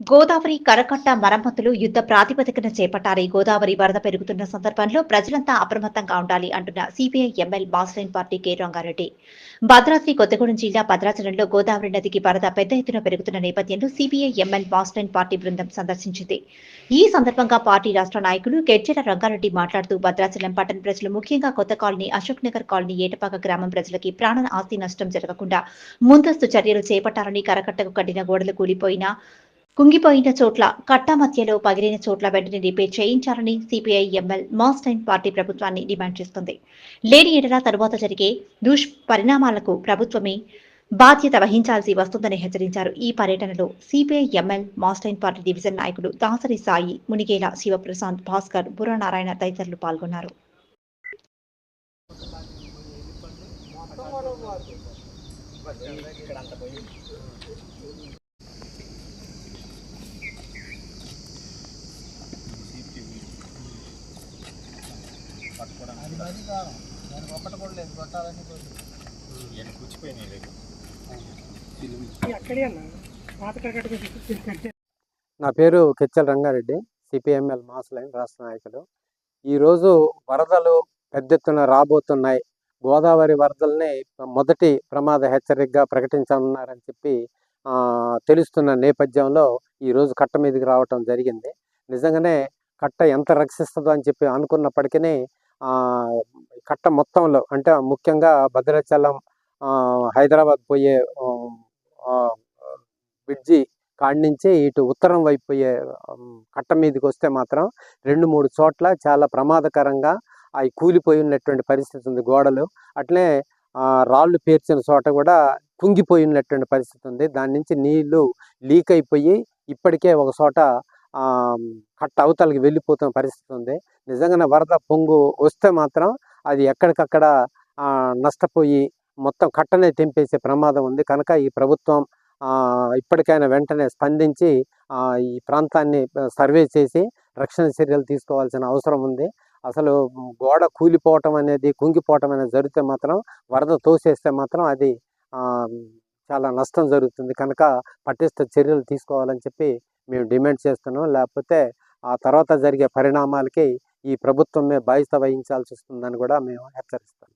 గోదావరి కరకట్ట మరమ్మతులు యుద్ధ ప్రాతిపదికన చేపట్టాలి. గోదావరి వరద పెరుగుతున్న సందర్భంలో ప్రజలంతా అప్రమత్తంగా ఉండాలి అంటున్న CPI ML mass line party K. Rangareddy. Bhadradri Kothagudem జిల్లా భద్రాచలంలో గోదావరి నదికి వరద పెద్ద ఎత్తున పెరుగుతున్న నేపథ్యంలో సిపిఐ ఎంఎల్ బాస్లైన్ పార్టీ బృందం సందర్శించింది. ఈ సందర్భంగా పార్టీ రాష్ట్ర నాయకులు కెచ్చెల రంగారెడ్డి మాట్లాడుతూ భద్రాచలం పట్టణ ప్రజలు ముఖ్యంగా కొత్త కాలనీ అశోక్ నగర్ కాలనీ ఏటపాక గ్రామం ప్రజలకి ప్రాణ ఆస్తి నష్టం జరగకుండా ముందస్తు చర్యలు చేపట్టాలని కరకట్టకు కట్టిన గోడలు కూలిపోయినా కుంగిపోయిన చోట్ల కట్టా మధ్యలో పగిలిన చోట్ల వెంటనే రిపేర్ చేయించాలని CPI ML mass line party ప్రభుత్వాన్ని డిమాండ్ చేస్తుంది. లేని ఎడల తరువాత జరిగే దుష్పరిణామాలకు ప్రభుత్వమే బాధ్యత వహించాల్సి వస్తుందని హెచ్చరించారు. ఈ పర్యటనలో CPI ML mass line party division నాయకులు దాసరి సాయి మునిగేల శివప్రశాంత్ భాస్కర్ బుర్రనారాయణ తదితరులు పాల్గొన్నారు. అది నేను కూడా లేదు. కొట్టాలని లేదు. నా పేరు Kechchala Rangareddy CPI ML mass line రాష్ట్ర నాయకుడు ఈరోజు వరదలు పెద్ద ఎత్తున రాబోతున్నాయి. గోదావరి వరదల్ని మొదటి ప్రమాద హెచ్చరికగా ప్రకటించనున్నారని చెప్పి ఆ, తెలుస్తున్న నేపథ్యంలో ఈరోజు కట్ట మీదకి రావటం జరిగింది. నిజంగానే కట్ట ఎంత రక్షిస్తుందో అని చెప్పి అనుకున్నప్పటికీ కట్ట మొత్తంలో అంటే ముఖ్యంగా భద్రాచలం హైదరాబాద్ పోయే బ్రిడ్జి కాడి నుంచి ఇటు ఉత్తరం వైపు పోయే కట్ట మీదకి వస్తే మాత్రం రెండు మూడు చోట్ల చాలా ప్రమాదకరంగా అవి కూలిపోయి ఉన్నటువంటి పరిస్థితి ఉంది గోడలు. అట్లే రాళ్ళు పేర్చిన చోట కూడా కుంగిపోయి ఉన్నటువంటి పరిస్థితి ఉంది. దాని నుంచి నీళ్ళు లీక్ అయిపోయి ఇప్పటికే ఒక చోట కట్ట అవతలకి వెళ్ళిపోతున్న పరిస్థితి ఉంది. నిజంగానే వరద పొంగు వస్తే మాత్రం అది ఎక్కడికక్కడ నష్టపోయి మొత్తం కట్టనే తెంపేసే ప్రమాదం ఉంది. కనుక ఈ ప్రభుత్వం ఇప్పటికైనా వెంటనే స్పందించి ఈ ప్రాంతాన్ని సర్వే చేసి రక్షణ చర్యలు తీసుకోవాల్సిన అవసరం ఉంది. అసలు గోడ కూలిపోవటం అనేది కుంగిపోవటం అనేది జరిగితే మాత్రం వరద తోసేస్తే మాత్రం అది చాలా నష్టం జరుగుతుంది. కనుక పటిష్ట చర్యలు తీసుకోవాలని చెప్పి మేము డిమాండ్ చేస్తున్నాం లేకపోతే ఆ తర్వాత జరిగే పరిణామాలకి ఈ ప్రభుత్వమే బాధ్యత వహించాల్సి వస్తుందని కూడా మేము హెచ్చరిస్తాం